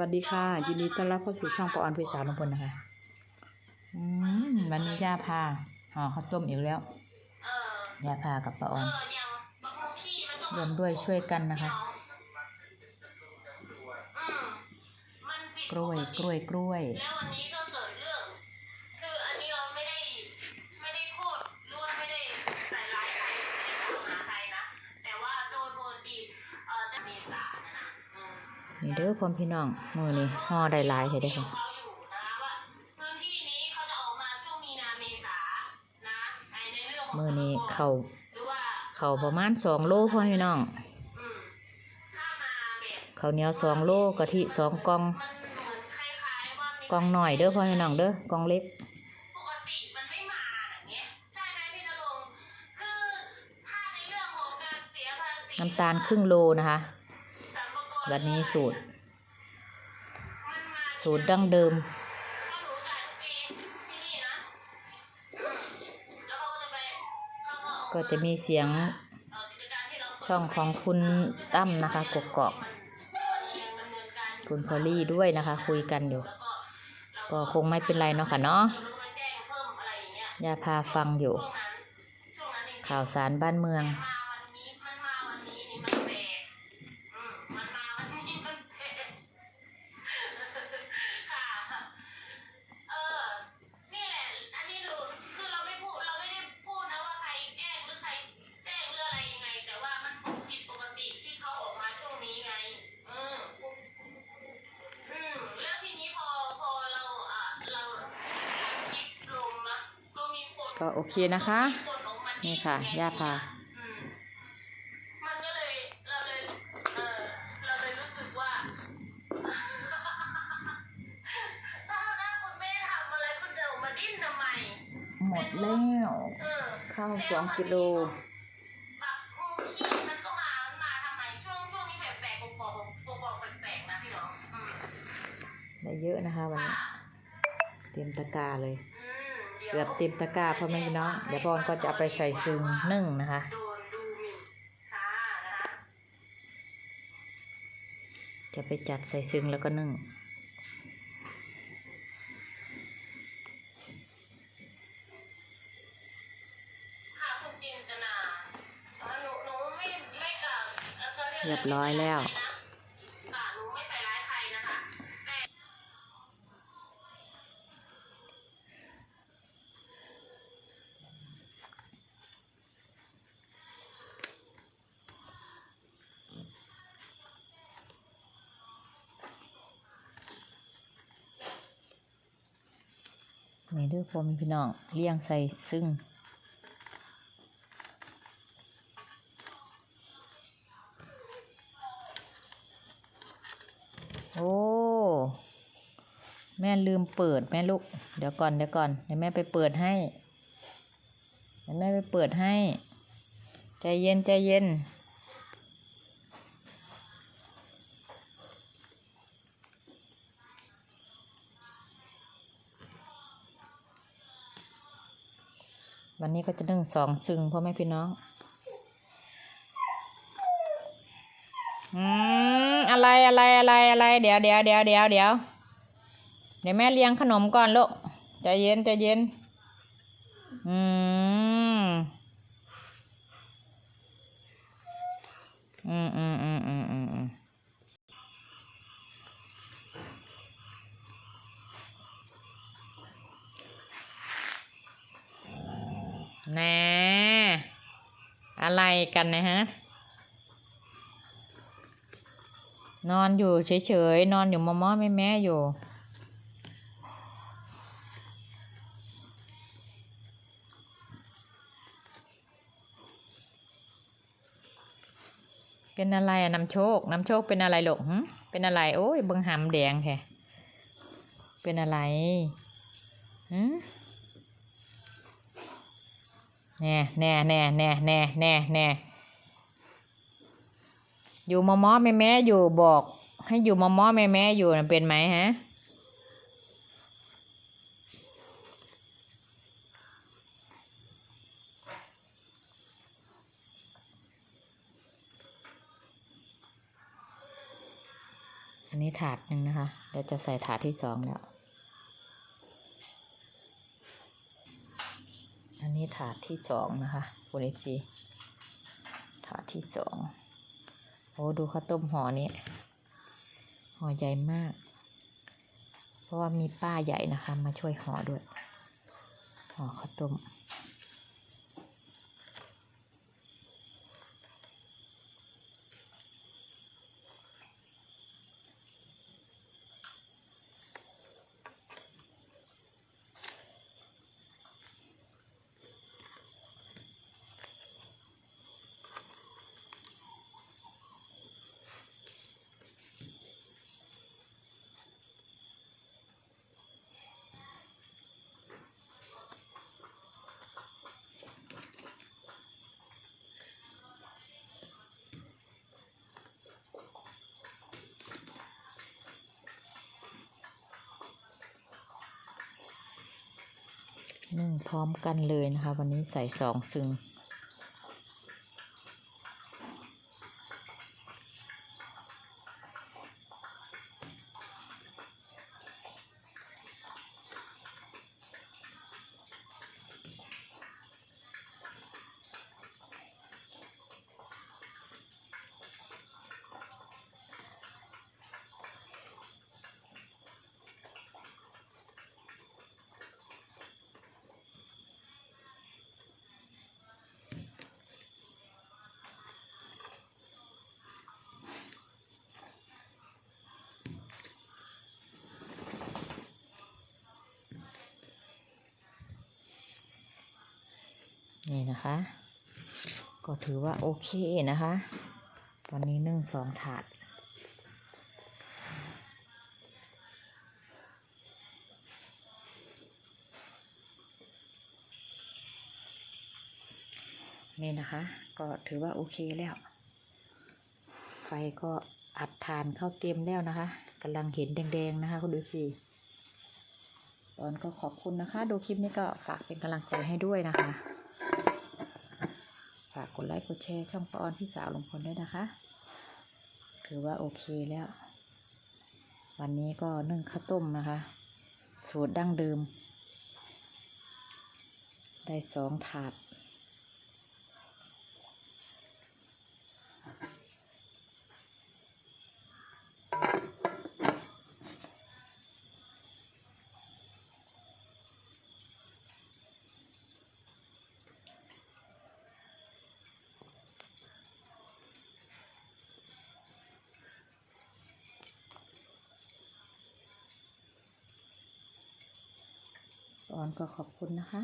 วัสดีค่ะ ยินดีต้อนรับเข้าสู่ช่องปออนพิสาวลงพลนะคะอืมวันนี้ย่าพาห่อข้าวต้มอีกแล้วย่าพากับปออนเอออย่างบางทีมันก็รวมด้วยช่วยกันนะคะ กล้วยกล้วยกล้วย นี่เด้อพ่อพี่น้องมือนี่ห่อได้หลายเห็นได้ค่ะมือนี้เขาเขาประมาณสองโลพ่อพี่น้องเขาเนียวสองโลกะทิสองกองกองหน่อยเด้อพ่อพี่น้องเด้อกองเล็กน้ำตาลครึ่งโลนะคะ วันนี้สูตร สูตรดั้งเดิม ก็จะมีเสียงช่องของคุณตั้มนะคะกกอกคุณพอลลี่ด้วยนะคะ คุยกันอยู่ ก็คงไม่เป็นไรเนาะค่ะเนาะอย่าพาฟังอยู่ ข่าวสารบ้านเมือง รคุณจะออกมาดิ้นทำไมหมดแล้วเออข้าวสองกิโลแบบอืมขี้มันก็มามันมาทำไมช่วงช่วงนี้แปลกๆกบอกกบอกแปลกๆนะพี่น้องอืมได้เยอะนะคะวันนี้ค่ะเต็มตะกร้าเลยอืมดี๋ยว เกือบเต็มตะกร้าพ่อแม่พี่น้องเดี๋ยวพ่อก็จะเอาไปใส่ซึงนึ่งนะคะโดนดูหมิ่นค่ะนะคะจะไปจัดใส่ซึงแล้วก็นึ่งค่ะคุณจินตนาเอ่อหนูหนูไม่ไม่กล่าวเอ่อเขาเรียกะไเรียบร้อยแล้ว นี่เด้อพ่อม่พี่น้องเลี้ยงใส่ซึ่งโอ้ แม่ลืมเปิดแม่ลูก เดี๋ยวก่อนเดี๋ยวก่อนเดี๋ยวแม่ไปเปิดให้เดี๋ยวแม่ไปเปิดให้ ใจเย็นใจเย็น วันนี้ก็จะนึ่งสองซึ่งพ่อแม่พี่น้อง อืมอะไรอะไรอะไรอะไร เดี๋ยวเดี๋ยวเดี๋ยวเดี๋ยวเดี๋ยวเดี๋ยวแม่เลี้ยงขนมก่อนลูกใจเย็นใจเย็น อืม อืมอืมอืมอืมอืม น่อะไรกันนะฮะ นอนอยู่เฉยๆ นอนอยู่มอมอแม่แม่ๆอยู่ เป็นอะไรอะนำโชคนำโชคเป็นอะไรหลกหึเป็นอะไร โอ้ยเบังหำแดงแค่เป็นอะไรหึ แน่แน่แน่แน่แน่แน่แน่อยู่มอมอแม่แม่อยู่บอก ให้อยู่มอมอแม่แม่อยู่น่ะเป็นไหมฮะนนนี้ถาดหนึ่งนะคะเดี๋ยวจะใส่ถาดที่สองแล้ว อันนี้ถาดที่สองนะคะคุณเอจีถาดที่สองโอ้ดูข้าวต้มห่อนี้ห่อใหญ่มาก เพราะว่ามีป้าใหญ่นะคะ มาช่วยห่อด้วยห่อข้าวต้ม นึ่งพร้อมกันเลยนะคะ วันนี้ใส่สองซึ่ง นี่นะคะ ก็ถือว่าโอเคนะคะวันนี้นึ่งสองถาด นี่นะคะ ก็ถือว่าโอเคแล้ว ไฟก็อัดทานเข้าเต็มแล้วนะคะกำลังเห็นแดงๆนะคะคุณดูสิตอนก็ขอบคุณนะคะ ดูคลิปนี้ก็ฝากเป็นกำลังใจให้ด้วยนะคะากกดไลค์กดแชร์ช่องปอนพี่สาวลุงพลด้วยนะคะถือว่าโอเคแล้ว วันนี้ก็นึ่งข้าวต้มนะคะ สูตรดั้งเดิม ได้สองถาด ออนก็ขอบคุณนะคะ